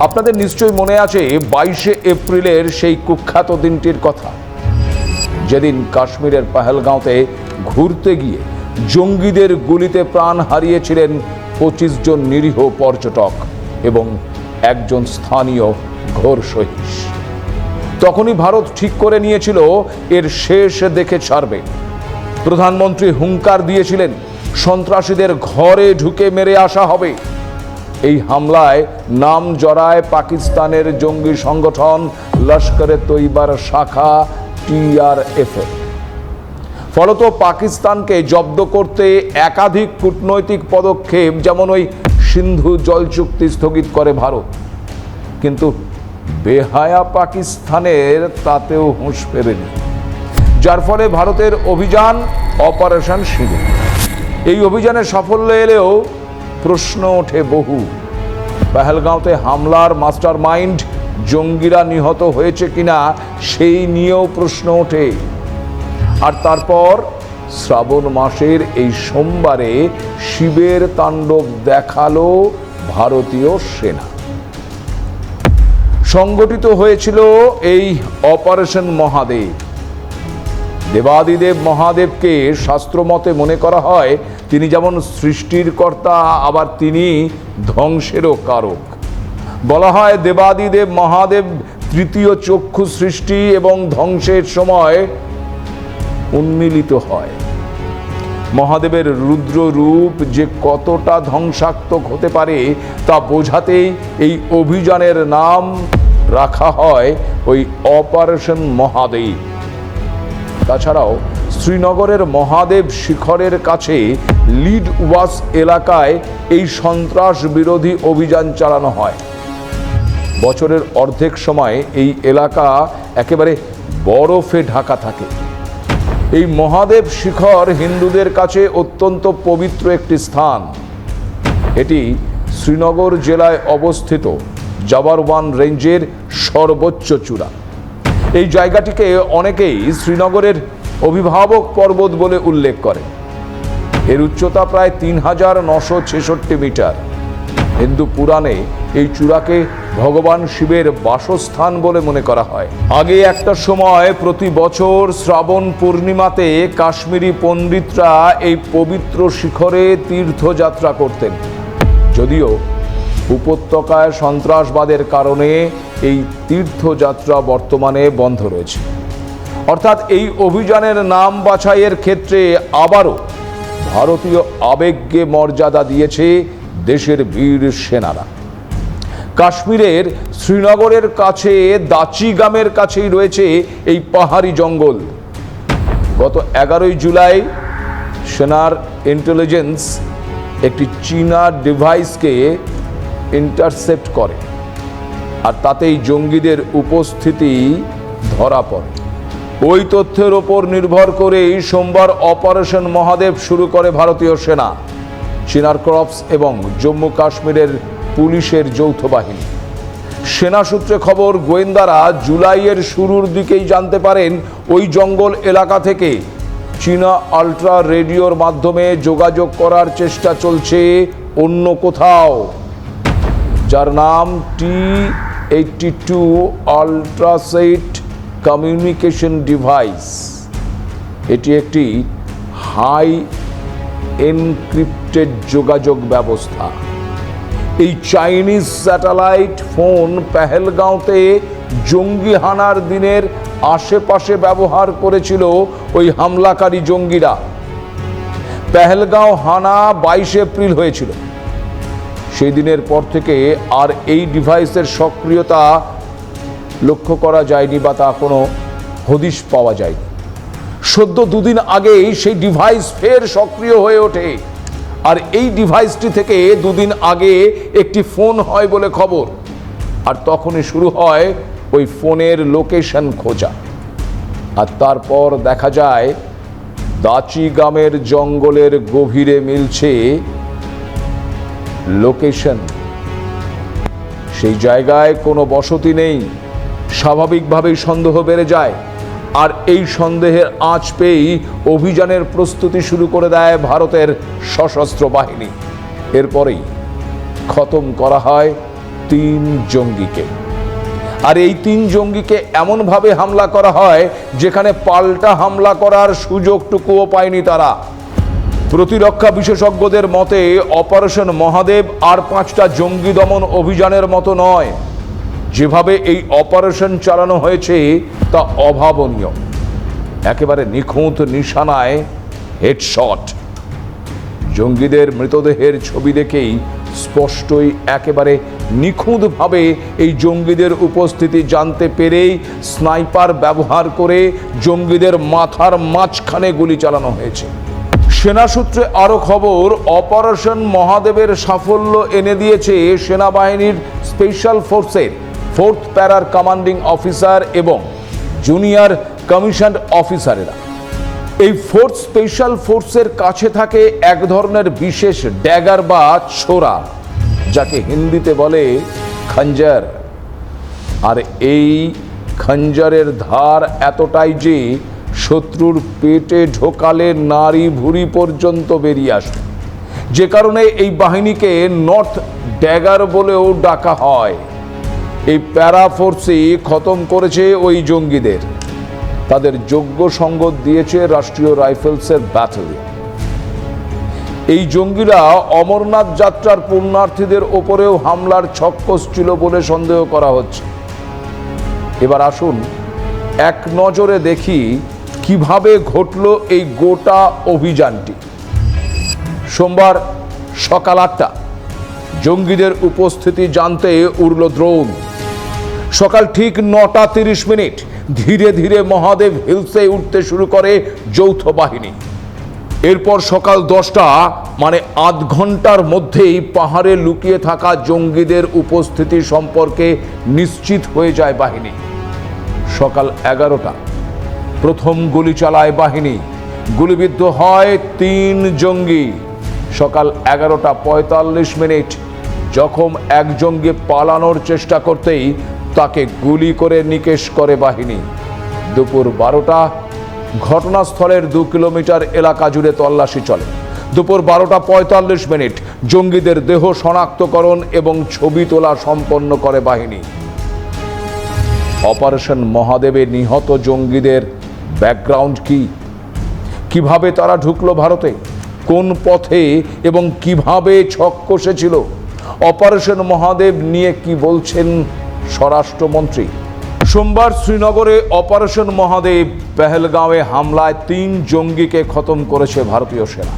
আপনাদের নিশ্চয়ই মনে আছে, বাইশে এপ্রিলের সেই কুখ্যাত দিনটির কথা। যেদিন কাশ্মীরের পাহেলগাঁওতে ঘুরতে গিয়ে জঙ্গিদের গুলিতে প্রাণ হারিয়েছিলেন পঁচিশ জন নিরীহ পর্যটক এবং একজন স্থানীয় ঘোর সহিস। তখনই ভারত ঠিক করে নিয়েছিল, এর শেষ দেখে ছাড়বে। প্রধানমন্ত্রী হুঙ্কার দিয়েছিলেন, সন্ত্রাসীদের ঘরে ঢুকে মেরে আসা হবে। এই হামলায় নাম জড়ায় পাকিস্তানের জঙ্গি সংগঠন লস্করে তৈবার শাখা টিআরএফ ফলত পাকিস্তানকে জব্দ করতে একাধিক কূটনৈতিক পদক্ষেপ, যেমন ওই সিন্ধু জল চুক্তি স্থগিত করে ভারত। কিন্তু বেহায়া পাকিস্তানের তাতেও হুঁশ ফেরেনি। যার ফলে ভারতের অভিযান অপারেশন সিঁদুর এই অভিযানে সাফল্য এলেও প্রশ্ন ওঠে বহু। পেহেলগাঁওতে হামলার মাস্টার মাইন্ড জঙ্গিরা নিহত হয়েছে কিনা সেই নিয়েও প্রশ্ন ওঠে। আর তারপর শ্রাবণ মাসের এই সোমবারে শিবের তাণ্ডব দেখাল ভারতীয় সেনা। সংগঠিত হয়েছিল এই অপারেশন মহাদেব। দেবাদিদেব মহাদেবকে শাস্ত্রমতে মনে করা হয় তিনি যেমন সৃষ্টির কর্তা, আবার তিনি ধ্বংসেরও কারক। বলা হয় দেবাদিদেব মহাদেব তৃতীয় চক্ষু সৃষ্টি এবং ধ্বংসের সময় উন্মিলিত হয়। মহাদেবের রুদ্র রূপ যে কতটা ধ্বংসাত্মক হতে পারে তা বোঝাতেই এই অভিযানের নাম রাখা হয় ওই অপারেশন মহাদেব। তাছাড়াও শ্রীনগরের মহাদেব শিখরের কাছে লিড ওয়াস এলাকায় এই সন্ত্রাস বিরোধী অভিযান চালানো হয়। বছরের অর্ধেক সময় এই এলাকা একেবারে বরফে ঢাকা থাকে। এই মহাদেব শিখর হিন্দুদের কাছে অত্যন্ত পবিত্র একটি স্থান। এটি শ্রীনগর জেলায় অবস্থিত জাবারওয়ান রেঞ্জের সর্বোচ্চ চূড়া। এই জায়গাটিকে অনেকেই শ্রীনগরের অভিভাবক পর্বত বলে উল্লেখ করে এর উচ্চতা প্রায় তিন হাজার নশো ছেষট্টি মিটার। হিন্দু পুরাণে এই চূড়াকে ভগবান শিবের বাসস্থান বলে মনে করা হয়। আগে একটা সময় প্রতি বছর শ্রাবণ পূর্ণিমাতে কাশ্মীরি পণ্ডিতরা এই পবিত্র শিখরে তীর্থযাত্রা করতেন। যদিও উপত্যকায় সন্ত্রাসবাদের কারণে এই তীর্থযাত্রা বর্তমানে বন্ধ রয়েছে। অর্থাৎ এই অভিযানের নাম বাছাইয়ের ক্ষেত্রে আবারও ভারতীয় আবেগকে মর্যাদা দিয়েছে দেশের বীর সেনারা। কাশ্মীরের শ্রীনগরের কাছে দাচিগামের কাছেই রয়েছে এই পাহাড়ি জঙ্গল। গত এগারোই জুলাই সেনার ইন্টেলিজেন্স একটি চীনা ডিভাইসকে ইন্টারসেপ্ট করে। আর তাতেই জঙ্গিদের উপস্থিতি ধরা পড়ে। ওই তথ্যের ওপর নির্ভর করেই সোমবার অপারেশন মহাদেব শুরু করে ভারতীয় সেনা, চিনার ক্রপস এবং জম্মু কাশ্মীরের পুলিশের যৌথ বাহিনী। সেনা সূত্রে খবর, গোয়েন্দারা জুলাইয়ের শুরুর দিকেই জানতে পারেন, ওই জঙ্গল এলাকা থেকে চীনা আলট্রা রেডিওর মাধ্যমে যোগাযোগ করার চেষ্টা চলছে অন্য কোথাও। যার নাম টি eighty two ultraset communication device এটি একটি হাই এনক্রিপ্টেড যোগাযোগ ব্যবস্থা। এই চাইনিজ স্যাটেলাইট ফোন পেহেলগাঁওতে জঙ্গি হানার দিনের আশেপাশে ব্যবহার করেছিল ওই হামলাকারী জঙ্গিরা। পেহেলগাঁও হানা বাইশে এপ্রিল হয়েছিল। সেই দিনের পর থেকে আর এই ডিভাইসের সক্রিয়তা লক্ষ্য করা যায়নি বা তা কোনো হদিশ পাওয়া যায়নি। সদ্য দুদিন আগেই সেই ডিভাইস ফের সক্রিয় হয়ে ওঠে। আর এই ডিভাইসটি থেকে দুদিন আগে একটি ফোন হয় বলে খবর। আর তখনই শুরু হয় ওই ফোনের লোকেশন খোঁজা। আর তারপর দেখা যায়, দাচি গ্রামের জঙ্গলের গভীরে মিলছে লোকেশন সেই জায়গায় কোনো বসতি নেই। স্বাভাবিকভাবেই সন্দেহ বেড়ে যায়। আর এই সন্দেহের আঁচ পেয়েই অভিযানের প্রস্তুতি শুরু করে দেয় ভারতের সশস্ত্র বাহিনী। এরপরেই খতম করা হয় তিন জঙ্গিকে। আর এই তিন জঙ্গিকে এমনভাবে হামলা করা হয়, যেখানে পাল্টা হামলা করার সুযোগটুকুও পায়নি তারা। প্রতিরক্ষা বিশেষজ্ঞদের মতে, অপারেশন মহাদেব আর পাঁচটা জঙ্গি দমন অভিযানের মতো নয়। যেভাবে এই অপারেশন চালানো হয়েছে, তা অভাবনীয়। একেবারে নিখুঁত নিশানায় হেডশট। জঙ্গিদের মৃতদেহের ছবি দেখেই স্পষ্টই একেবারে নিখুঁতভাবে এই জঙ্গিদের উপস্থিতি জানতে পেরেই স্নাইপার ব্যবহার করে জঙ্গিদের মাথার মাঝখানে গুলি চালানো হয়েছে। সেনা সূত্রে আরও খবর, অপারেশন মহাদেবের সাফল্য এনে দিয়েছে সেনাবাহিনীর স্পেশাল ফোর্সের। ফোর্থ প্যারার কমান্ডিং অফিসার এবং জুনিয়র কমিশন অফিসারেরা। এই ফোর্থ স্পেশাল ফোর্সের কাছে থাকে এক ধরনের বিশেষ ড্যাগার বা ছোরা যাকে হিন্দিতে বলে খঞ্জার। আর এই খঞ্জারের ধার এতটাই যে শত্রুর পেটে ঢোকালে নারী ভুঁড়ি পর্যন্ত বেরিয়ে আসে। যে কারণে এই বাহিনীকে নর্থ ড্যাগার বলেও ডাকা হয়। এই প্যারা ফোর্সই খতম করেছে ওই জঙ্গিদের। তাদের যোগ্য সঙ্গত দিয়েছে রাষ্ট্রীয় রাইফেলসের ব্যাটালিয়ন। এই জঙ্গিরা অমরনাথ যাত্রার পুণ্যার্থীদের ওপরেও হামলার ছক ছিল বলে সন্দেহ করা হচ্ছে। এবার আসুন এক নজরে দেখি কীভাবে ঘটল এই গোটা অভিযানটি। সোমবার সকাল আটটা, জঙ্গিদের উপস্থিতি জানতে উড়ল দ্রোণ। সকাল ঠিক নটা তিরিশ মিনিট ধীরে ধীরে মহাদেব হিলসে উঠতে শুরু করে যৌথ বাহিনী। এরপর সকাল দশটা মানে আধ ঘণ্টার মধ্যেই পাহাড়ে লুকিয়ে থাকা জঙ্গিদের উপস্থিতি সম্পর্কে নিশ্চিত হয়ে যায় বাহিনী। সকাল এগারোটা, প্রথম গুলি চালায় বাহিনী। গুলিবিদ্ধ হয় তিন জঙ্গি। সকাল এগারোটা পঁয়তাল্লিশ মিনিট যখন এক জঙ্গি পালানোর চেষ্টা করতেই তাকে গুলি করে নিকেশ করে বাহিনী। দুপুর বারোটা, ঘটনাস্থলের দু কিলোমিটার এলাকা জুড়ে তল্লাশি চলে। দুপুর বারোটা পঁয়তাল্লিশ মিনিট, জঙ্গিদের দেহ শনাক্তকরণ এবং ছবি তোলা সম্পন্ন করে বাহিনী। অপারেশন মহাদেবে নিহত জঙ্গিদের ব্যাকগ্রাউন্ড কি? কীভাবে তারা ঢুকলো ভারতে? কোন পথে এবং কীভাবে ছক কষেছিল? অপারেশন মহাদেব নিয়ে কি বলছেন স্বরাষ্ট্রমন্ত্রী। সোমবার শ্রীনগরে অপারেশন মহাদেব পেহেলগাঁওয়ে হামলায় তিন জঙ্গিকে খতম করেছে ভারতীয় সেনা।